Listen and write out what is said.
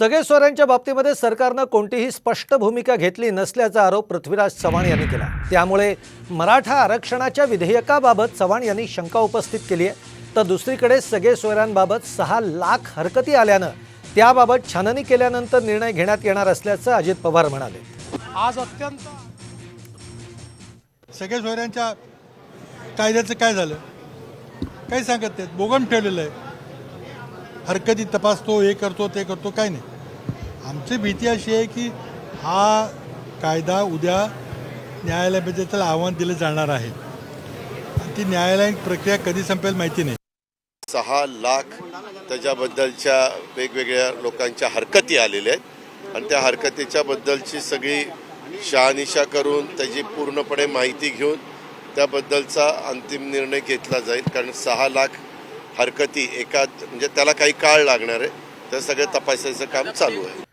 सगळे सोयऱ्यांच्या बाबतीमध्ये सरकारनं कोणतीही स्पष्ट भूमिका घेतली नसल्याचा आरोप पृथ्वीराज चव्हाण यांनी केला. त्यामुळे मराठा आरक्षणाच्या विधेयकाबाबत चव्हाण यांनी शंका उपस्थित केली आहे. तर दुसरीकडे सगळे सोयऱ्यांबाबत सहा लाख हरकती आल्यानं त्याबाबत छाननी केल्यानंतर निर्णय घेण्यात येणार असल्याचं अजित पवार म्हणाले. आज अत्यंत सगळे सोयऱ्यांच्या कायद्याचं काय झालं? काही सांगत नाहीत. बोगम ठेवलेलं आहे. हरकती तपासतो हे करतो ते करतो काय नाही. आमची भीती अशी आहे की हा कायदा उद्या न्यायालयामध्ये त्याला आव्हान दिलं जाणार आहे. ती न्यायालयीन प्रक्रिया कधी संपेल माहिती नाही. सहा लाख त्याच्याबद्दलच्या वेगवेगळ्या लोकांच्या हरकती आलेल्या आहेत. आणि त्या हरकतीच्या बद्दलची सगळी शहानिशा करून त्याची पूर्णपणे माहिती घेऊन त्याबद्दलचा अंतिम निर्णय घेतला जाईल. कारण सहा लाख हरकती एका म्हणजे त्याला काही काळ लागणार आहे. त्या सगळं तपासायचं काम चालू आहे.